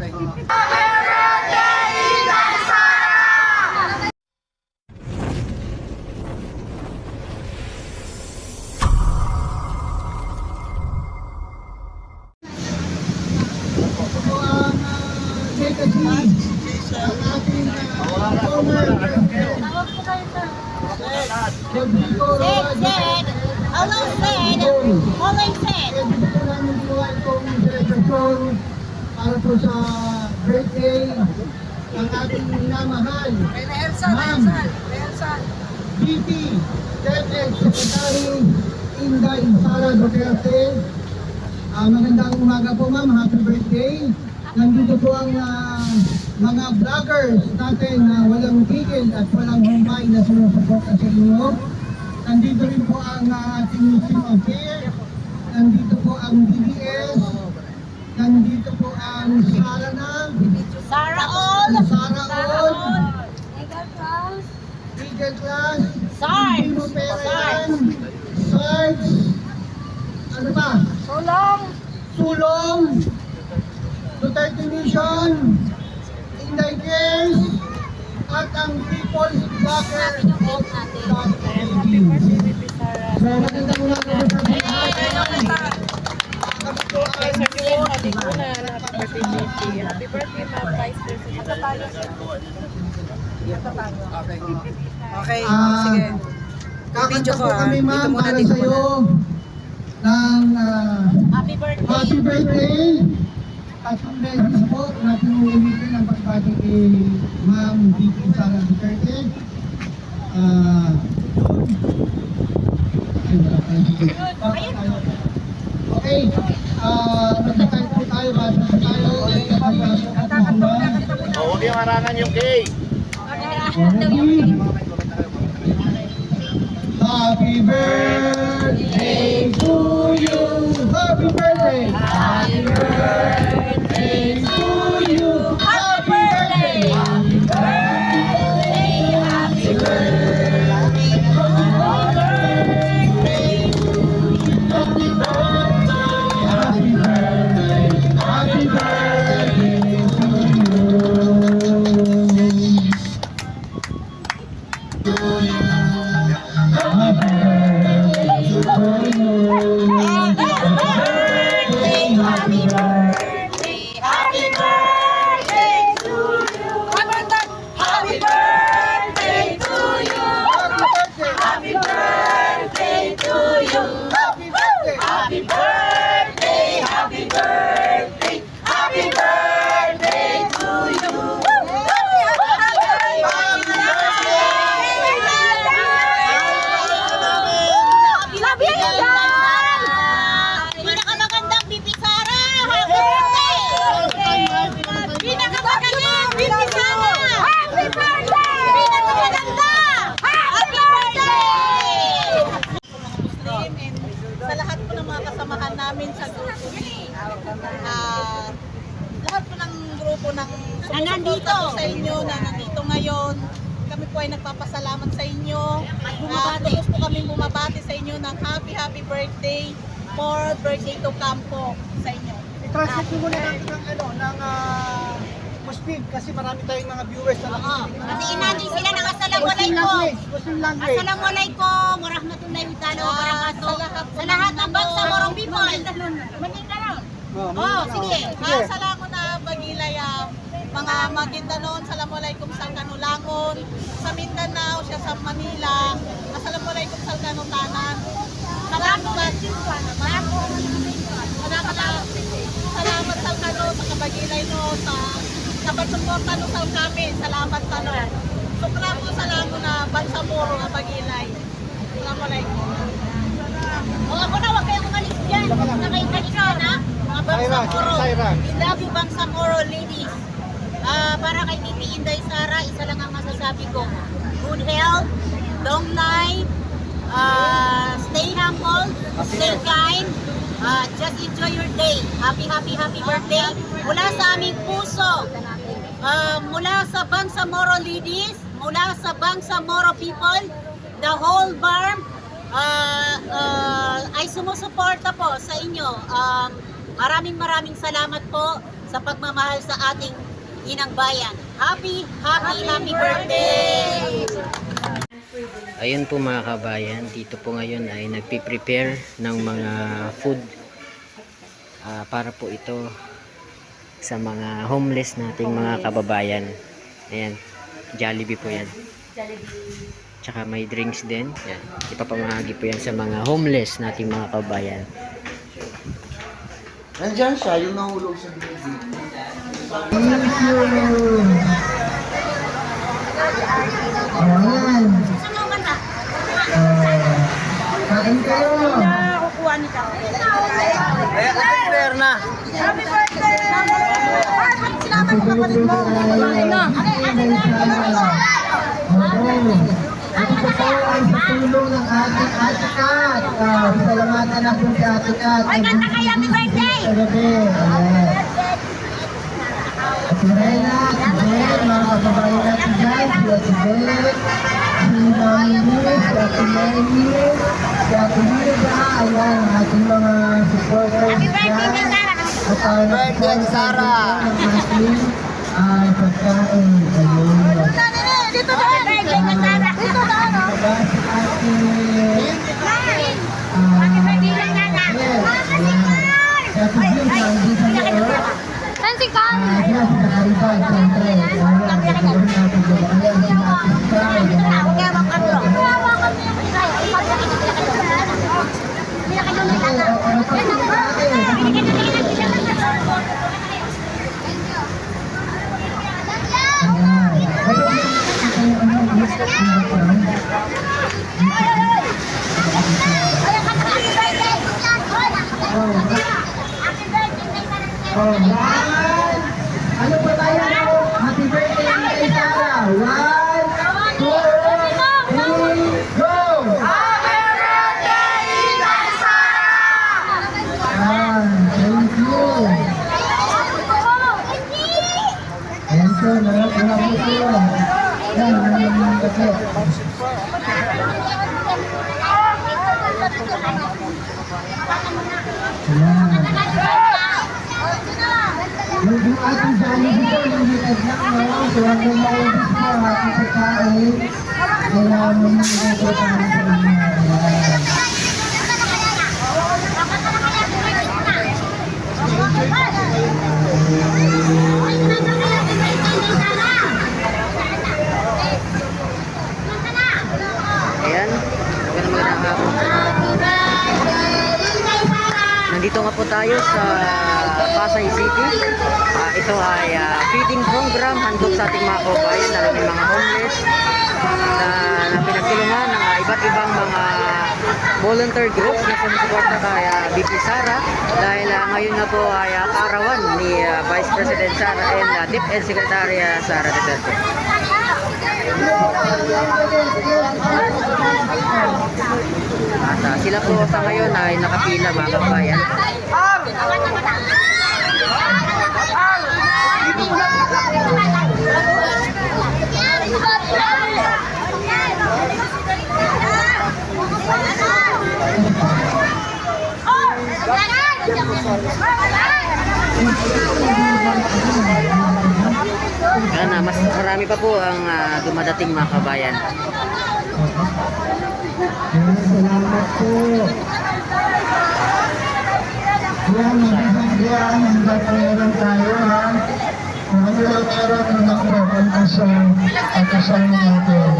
Rodrigo Said, Roa said, para po sa birthday ng ating minamahal. Ma'am, VP, DepEd Secretary Inday Sara Duterte. Ah, magandang umaga po ma'am, happy birthday. Nandito po ang ah, mga vloggers natin na walang tigil at walang humpay na sumusuporta sa inyo. Nandito rin po ang ah, ating Team of Care. Nandito po ang DBS. Nandito po ang Sara na. Sarah all, Sara All. Eagle Class, Eagle Class. Sarge. Perayan. Sarge. Ano ba? Sulong, Sulong. Duterte Mission. Inday Cares. At ang People's Blocker of the Philippines. So, magandang umaga po sa lahat. Kami po ay Happy birthday, Gigi. Happy birthday, Ma'am Vice President. Okay, Ah, sige. Video ko, po ah. kami Dito ma'am muna, para dito sa iyo ng ah, happy birthday. happy birthday at ang message po na pinuulitin ang pagbati kay Ma'am Vicky Sara Duterte. Ah, ay, wala tayong sige. Baka tayo. Okay, ah, magkakain po tayo, basa po tayo. Ay, kapag-asok at mahulang. Huwag yung harangan yung cake. Happy birthday to you. Happy birthday. Happy birthday to you. Happy birthday. Happy birthday. 多一 ah, lahat po ng grupo ng nandito. sumusuporta po sa inyo na nandito ngayon. Kami po ay nagpapasalamat sa inyo. Uh, lubos po kami bumabati sa inyo ng happy happy birthday for birthday to come po sa inyo. I-translate mo muna natin ng ano, ng ah, Muslim kasi marami tayong mga viewers na Oo. Kasi natin sila ng Assalamualaikum. Assalamualaikum warahmatullahi wabarakatuh. Sa lahat ng ano, morong people. Manila. Oh, sige. Ah, salamat na Bagilaya, mga Maguindanon, Assalamualaikum sa Kanulangon, sa Mindanao, siya sa Manila, Assalamualaikum sa Kanutanan. Salamat. Salamat Salamat sa kano sa Kabagilay no sa sa pagsuporta no sa kami. Salamat kano. Sukra mo salamat na Bansamoro nga Bagilay. Assalamualaikum. O ako na, huwag kayong umalis dyan. Nakaikanina na. Mga Bangsamoro. We love you, Bangsamoro ladies. Ah, para kay Titi Inday Sara, isa lang ang masasabi ko. Good health, long life, ah, stay humble, stay kind, ah, just enjoy your day. Happy, happy, happy birthday. Mula sa aming puso, Ah, mula sa Bangsamoro ladies, mula sa Bangsamoro people, the whole farm ah, ah, ay sumusuporta po sa inyo. Um, maraming maraming salamat po sa pagmamahal sa ating inang bayan. Happy, happy, happy birthday! Ayun po mga kabayan, dito po ngayon ay nagpi-prepare ng mga food ah, para po ito sa mga homeless nating mga kababayan. Ayan, Jollibee po yan. Tsaka may drinks din. Yan. Ipapamahagi po yan sa mga homeless nating mga kababayan. Nandyan siya, yung nahulog sa you. Ayan. Kain kayo. Happy birthday sa tulong ng. Ay, kanta kayo, happy birthday! Ate Reyna, si ang dyan. At ang birthday, ating ay pagkain. Ayun. Dito na! Dito na! Dito na! Si Alright! Ano pa tayo? Happy birthday kay Sarah! One, two, three, go! Happy birthday, Sarah! Thank you! Thank you, mga mga puso. Yan, mga mga kasi. Yan. Yung ating Johnny dito, yung litad lang, no? So, ang may maubos po, ating pagkain. Kaya mo yung mga pagkain sa inyo. Ayan. Magandang magandang hapon. Nandito nga po tayo sa Pasay City. Ah, ito ay ah, feeding program handog sa ating mga kababayan, lalo ng mga homeless na, na pinagtulungan ng ah, iba't ibang mga volunteer groups na sumusuporta kay ah, BP Sara dahil ah, ngayon na po ay ah, kaarawan ni ah, Vice President Sara and uh, DepEd Secretary ah, Sara Duterte. At ah, sila po sa ngayon ay nakapila mga kabayan. Kaya na, mas marami pa po ang ah, dumadating mga kabayan. Ayan, Salamat po. Yan, yan, hanggang meron tayo, ha? Kung ano lang meron, na po, ang asang, ang asang natin.